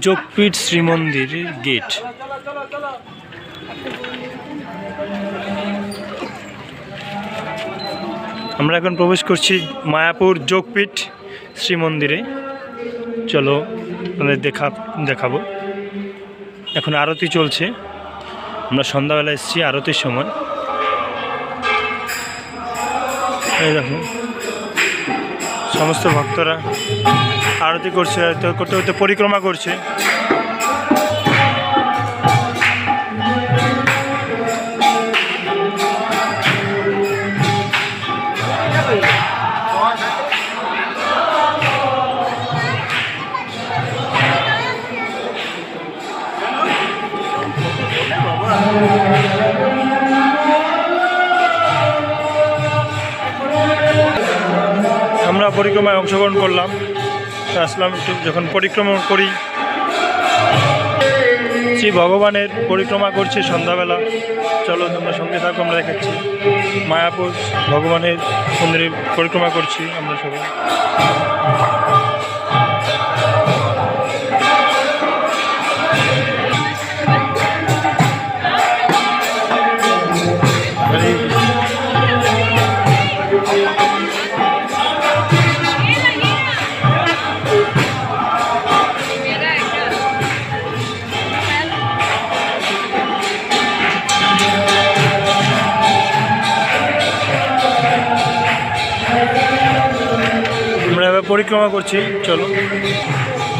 Yogpeeth শ্রীমন্দিরের gate. আমরা এখন প্রবেশ করছি মায়াপুর যোগপীঠ শ্রীমন্দিরে। চলো আমাদের দেখা, দেখাবো। এখন আরতি চলছে। আমরা সন্ধ্যাবেলা এসেছি আরতির সময়। দেখো। সমস্ত ভক্তরা আরতি করছে করতে করতে পরিক্রমা করছে। আমরা পরিক্রমায় অংশগ্রহণ করলাম। আসলাম যখন পরিক্রমা করি। শ্রী ভগবানের পরিক্রমা করছি সন্ধ্যাবেলা। চলো তোমরা সঙ্গে থাকো, আমরা দেখাচ্ছি। মায়াপুর ভগবানের মন্দিরে পরিক্রমা করছি আমরা সবাই। পরিক্রমা করছি, চলো।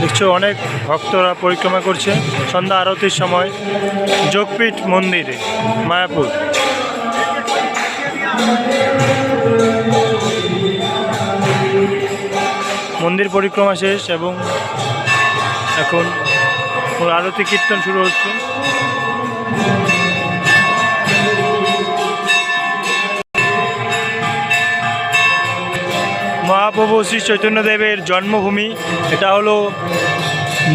দেখছ, অনেক ভক্তরা পরিক্রমা করছে। সন্ধ্যা আরতির সময়, যোগপীঠ মন্দিরে, মায়াপুর। মন্দির পরিক্রমা শেষ এবং এখন আরতি কীর্তন শুরু হচ্ছে। মহাপ্রভু শ্রী চৈতন্যদেবের জন্মভূমি, এটা হলো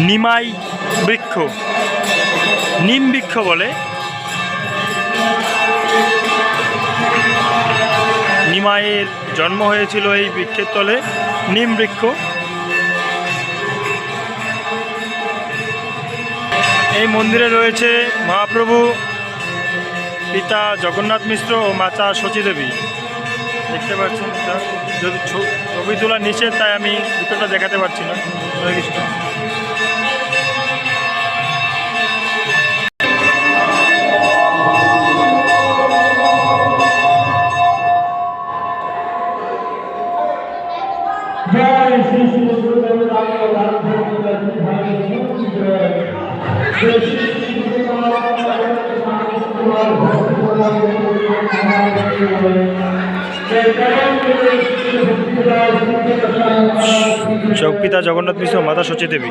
নিমাই বৃক্ষ। নিম বৃক্ষ বলে। নিমাইয়ের জন্ম হয়েছিল এই বৃক্ষের তলে, নিম বৃক্ষ। এই মন্দিরে রয়েছে মহাপ্রভু, পিতা জগন্নাথ মিশ্র ও মাতা শচী দেবী দেখতে পাচ্ছেন যদি ছবি তোলা নিচে তাই আমি ভিতরটা দেখাতে পারছি না কৃষ্ণ Thank you. চৌকিতা জগন্নাথ মিশ্র মাতা সচী দেবী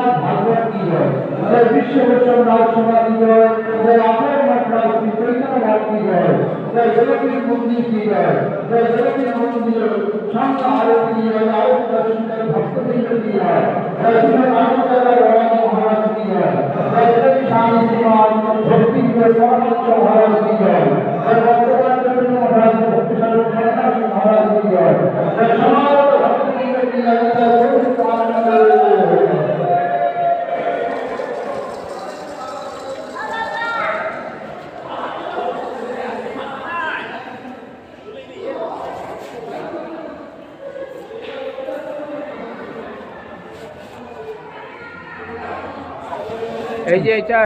सर्वोच्चम राजसभा की जाए वो आकर मठराज की चैतन्यवाद की जाए वो जगत मुक्ति की जाए वो जगत मुक्ति क्षमता आरोप की जाए आरोप दर्शन कर भक्त नहीं की जाए वो श्री रामचंद्र राम महाराज की जाए वो श्री शांति महाराज भक्ति के महाराज की এই যে এটা